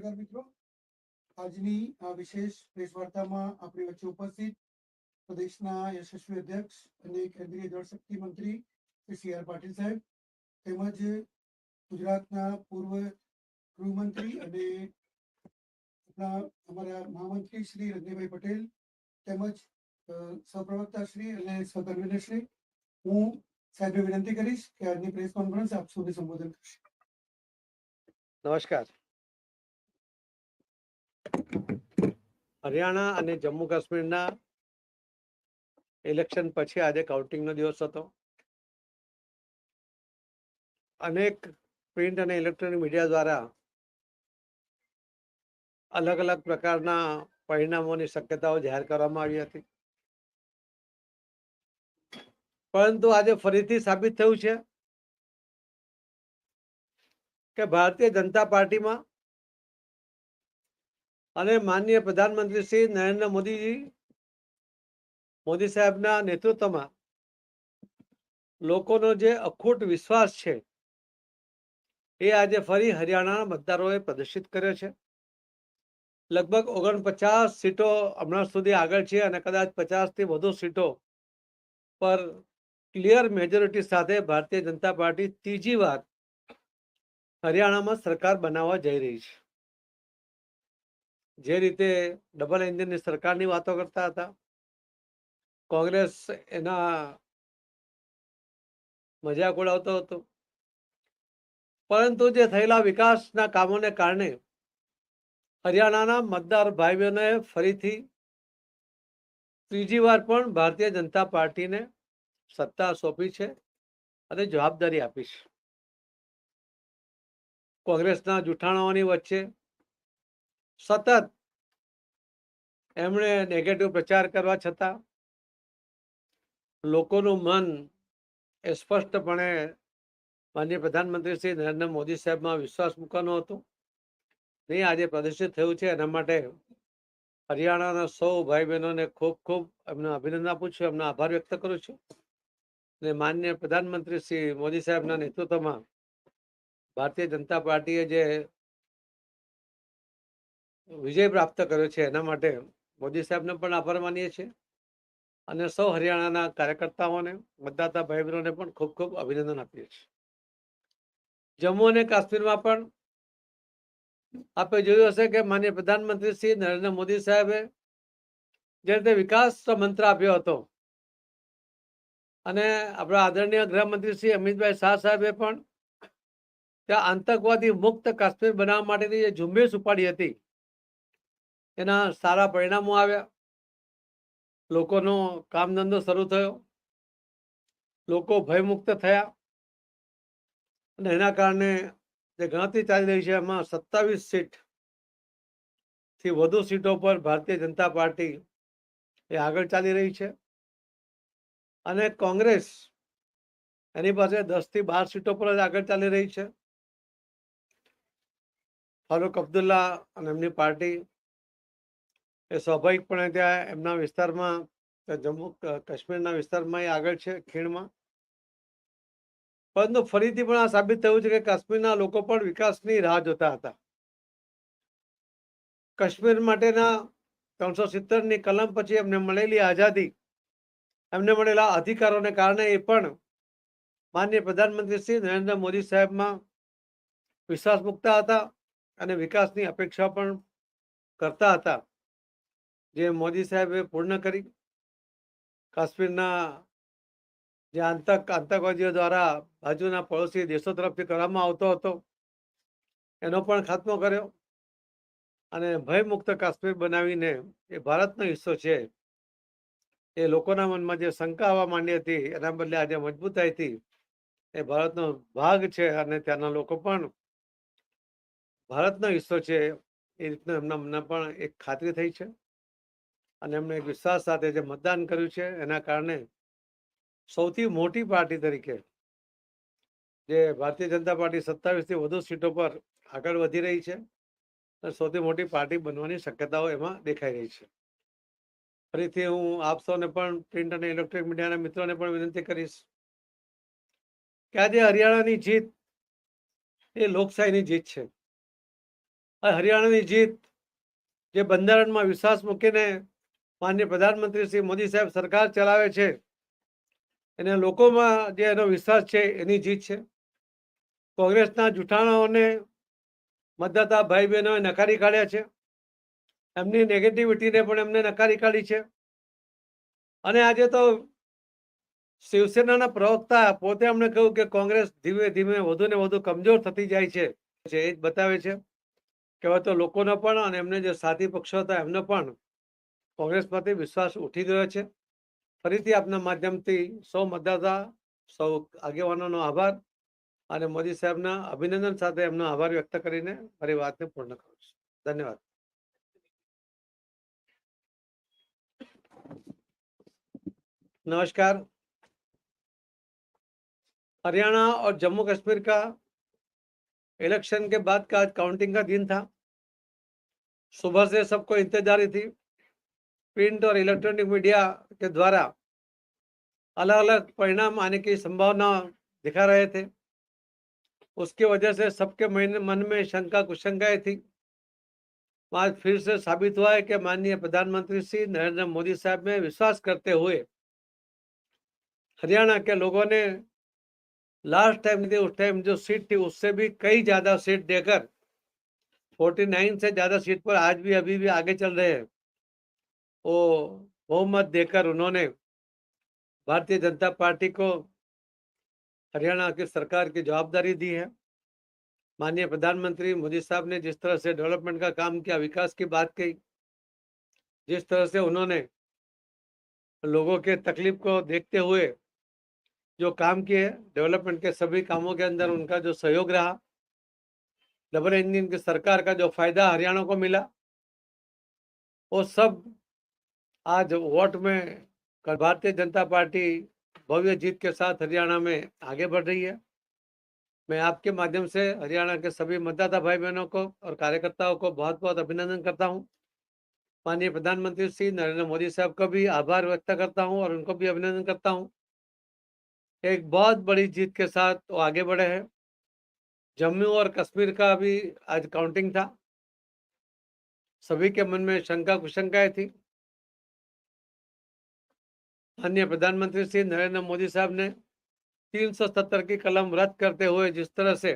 પત્રકાર મિત્રો, આજની આ વિશેષ પ્રેસ વાર્તામાં આપણી વચ્ચે ઉપસ્થિત પ્રદેશના યશસ્વી અધ્યક્ષ અને કેન્દ્રીય જળશક્તિ મંત્રી શ્રી સી આર પાટીલ સાહેબ, તેમજ ગુજરાતના પૂર્વ ગૃહમંત્રી અને અમારા મહામંત્રી શ્રી રજનીભાઈ પટેલ, તેમજ સહપ્રવક્તા શ્રી અને સહકન્વીનર શ્રી હું સાહેબને વિનંતી કરીશ કે આજની પ્રેસ કોન્ફરન્સ આપ સુધી સંબોધન કરશે. નમસ્કાર. હરિયાણા અને જમ્મુ કાશ્મીરના ઇલેક્શન પછી આજે કાઉન્ટિંગનો દિવસ હતો. અનેક પ્રિન્ટ અને ઇલેક્ટ્રોનિક મીડિયા દ્વારા અલગ અલગ પ્રકારના પરિણામોની શક્યતાઓ જાહેર કરવામાં આવી હતી. પરંતુ આજે ફરીથી સાબિત થયું છે કે ભારતીય જનતા પાર્ટીમાં અને માનનીય પ્રધાનમંત્રી શ્રી નરેન્દ્ર મોદીજી, મોદી સાહેબના નેતૃત્વમાં લોકોનો જે અખૂટ વિશ્વાસ છે, એ આજે ફરી હરિયાણાના મતદારોએ પ્રદર્શિત કર્યો છે. લગભગ ઓગણપચાસ સીટો હમણાં સુધી આગળ છે અને કદાચ પચાસથી વધુ સીટો પર ક્લિયર મેજોરિટી સાથે ભારતીય જનતા પાર્ટી ત્રીજી વાર હરિયાણામાં સરકાર બનાવવા જઈ રહી છે. જે રીતે ડબલ એન્જિનની સરકારની વાતો કરતા હતા. કોંગ્રેસ એના મજાક ઉડાવતો હતો. પરંતુ જે થયેલા વિકાસના કામોને કારણે હરિયાણાના મતદાર ભાઈ બહેનોએ ફરીથી ત્રીજી વાર પણ ભારતીય જનતા પાર્ટીને સત્તા સોંપી છે અને જવાબદારી આપી છે. કોંગ્રેસના જૂઠાણાઓની વચ્ચે સતત એમણે નેગેટિવ પ્રચાર કરવા છતાં લોકોનું મન એ સ્પષ્ટપણે માનનીય પ્રધાનમંત્રી શ્રી નરેન્દ્ર મોદી સાહેબમાં વિશ્વાસ મૂકવાનો હતો. નહીં, આજે પ્રદર્શિત થયું છે. એના માટે હરિયાણાના સૌ ભાઈ બહેનોને ખૂબ ખૂબ એમને અભિનંદન આપું છું. એમનો આભાર વ્યક્ત કરું છું. અને માનનીય પ્રધાનમંત્રી શ્રી મોદી સાહેબના નેતૃત્વમાં ભારતીય જનતા પાર્ટીએ જે વિજય પ્રાપ્ત કર્યો છે એના માટે મોદી સાહેબને પણ આભાર માનીએ છીએ. અને સૌ હરિયાણાના કાર્યકર્તાઓને, મતદાતા ભાઈ બહેનોને પણ ખૂબ ખૂબ અભિનંદન આપીએ છીએ. જમ્મુ અને કાશ્મીરમાં પણ આપે જોયું હશે કે માનીય પ્રધાનમંત્રી શ્રી નરેન્દ્ર મોદી સાહેબે જે રીતે વિકાસ મંત્ર આપ્યો હતો અને આપણા આદરણીય ગૃહમંત્રી શ્રી અમિતભાઈ શાહ સાહેબે પણ ત્યાં આતંકવાદી મુક્ત કાશ્મીર બનાવવા માટેની જે ઝુંબેશ ઉપાડી હતી એના સારા પરિણામો આવ્યા. લોકોનો કામ ધંધો શરૂ થયો. લોકો ભયમુક્ત થયા. અને એના કારણે જે ગણતરી ચાલી રહી છે, એમાં સત્તાવીસ સીટથી વધુ સીટો પર ભારતીય જનતા પાર્ટી એ આગળ ચાલી રહી છે. અને કોંગ્રેસ એની પાસે દસથી બાર સીટો પર જ આગળ ચાલી રહી છે. ફારૂક અબ્દુલ્લા અને એમની પાર્ટી એ સ્વાભાવિકપણે ત્યાં એમના વિસ્તારમાં જમ્મુ કાશ્મીરના વિસ્તારમાં એ આગળ છે ખીણમાં. પરંતુ ફરીથી પણ આ સાબિત થયું છે કે કાશ્મીરના લોકો પણ વિકાસની રાહ જોતા હતા. કાશ્મીર માટેના ત્રણસો સિત્તેરની કલમ પછી એમને મળેલી આઝાદી, એમને મળેલા અધિકારોને કારણે એ પણ માન્ય પ્રધાનમંત્રી શ્રી નરેન્દ્ર મોદી સાહેબમાં વિશ્વાસ મૂકતા હતા અને વિકાસની અપેક્ષા પણ કરતા હતા. જે મોદી સાહેબે પૂર્ણ કરી, કાશ્મીરના જે આતંક, આતંકવાદીઓ દ્વારા બાજુના પડોશી દેશો તરફથી કરવામાં આવતો હતો, એનો પણ ખાત્મો કર્યો અને ભયમુક્ત કાશ્મીર બનાવીને એ ભારતનો હિસ્સો છે. એ લોકોના મનમાં જે શંકા આવવા માંડી હતી, એના બદલે આજે મજબૂતાઈથી એ ભારતનો ભાગ છે અને ત્યાંના લોકો પણ ભારતનો હિસ્સો છે, એ રીતના એમના મનમાં પણ એક ખાતરી થઈ છે. અને એમને એક વિશ્વાસ સાથે જે મતદાન કર્યું છે, એના કારણે સૌથી મોટી પાર્ટી તરીકે જે ભારતીય જનતા પાર્ટી સત્તાવીસથી વધુ સીટો પર આગળ વધી રહી છે, અને સૌથી મોટી પાર્ટી બનવાની શક્યતાઓ એમાં દેખાઈ રહી છે. ફરીથી હું આપ સૌને પણ પ્રિન્ટ અને ઇલેક્ટ્રોનિક મીડિયાના મિત્રોને પણ વિનંતી કરીશ કે આજે હરિયાણાની જીત, એ લોકશાહીની જીત છે. હરિયાણાની જીત જે બંધારણમાં વિશ્વાસ મૂકીને માન્ય પ્રધાનમંત્રી શ્રી મોદી સાહેબ સરકાર ચલાવે છે. એને લોકોમાં જે એનો વિશ્વાસ છે એની જીત છે. કોંગ્રેસના જૂઠાણાઓને મતદાતા ભાઈ બહેનોએ નકારી કાઢ્યા છે. એમની નેગેટિવિટીને પણ એમને નકારી કાઢી છે. અને આજે તો શિવસેનાના પ્રવક્તા પોતે અમને કહ્યું કે કોંગ્રેસ ધીમે ધીમે વધુ ને વધુ કમજોર થતી જાય છે. એ જ બતાવે છે. કે હવે તો લોકોનો પણ અને એમને જે સાથી પક્ષો હતા એમનો પણ કોંગ્રેસ પ્રતિ વિશ્વાસ ઉઠી ગયો છે ફરીથી આપના માધ્યમથી સૌ મતદાતા સૌ આગેવાનોનો આભાર અને મોદી સાહેબના અભિનંદન સાથે એમનો આભાર વ્યક્ત કરીને મારી વાતને પૂર્ણ કરું છું ધન્યવાદ नमस्कार हरियाणा और जम्मू कश्मीर का इलेक्शन के बाद का आज काउंटिंग का दिन था सुबह से सबको इंतजारी थी प्रिंट और इलेक्ट्रॉनिक मीडिया के द्वारा अलग अलग परिणाम आने की संभावना दिखा रहे थे। उसकी वजह से सबके मन में शंका कुशंकाएँ थी। आज फिर से साबित हुआ है कि माननीय प्रधानमंत्री श्री नरेंद्र मोदी साहब में विश्वास करते हुए हरियाणा के लोगों ने लास्ट टाइम थी उस टाइम जो सीट थी, उससे भी कई ज़्यादा सीट देकर 49 से ज़्यादा सीट पर आज भी, अभी भी आगे चल रहे हैं। वो बहुमत देकर उन्होंने भारतीय जनता पार्टी को हरियाणा की सरकार की जवाबदारी दी है। माननीय प्रधानमंत्री मोदी साहब ने जिस तरह से डेवलपमेंट का काम किया, विकास की बात कही, जिस तरह से उन्होंने लोगों के तकलीफ़ को देखते हुए जो काम किए, डेवलपमेंट के सभी कामों के अंदर उनका जो सहयोग रहा, डबल इंजन की सरकार का जो फ़ायदा हरियाणा को मिला, वो सब आज वोट में कल भारतीय जनता पार्टी भव्य जीत के साथ हरियाणा में आगे बढ़ रही है। मैं आपके माध्यम से हरियाणा के सभी मतदाता भाई बहनों को और कार्यकर्ताओं को बहुत बहुत अभिनंदन करता हूँ। माननीय प्रधानमंत्री श्री नरेंद्र मोदी साहब का भी आभार व्यक्त करता हूँ और उनको भी अभिनंदन करता हूँ। एक बहुत बड़ी जीत के साथ वो आगे बढ़े हैं। जम्मू और कश्मीर का भी आज काउंटिंग था। सभी के मन में शंका कुशंकाएँ थी। माननीय प्रधानमंत्री श्री नरेंद्र मोदी साहब ने 370 की कलम रद्द करते हुए जिस तरह से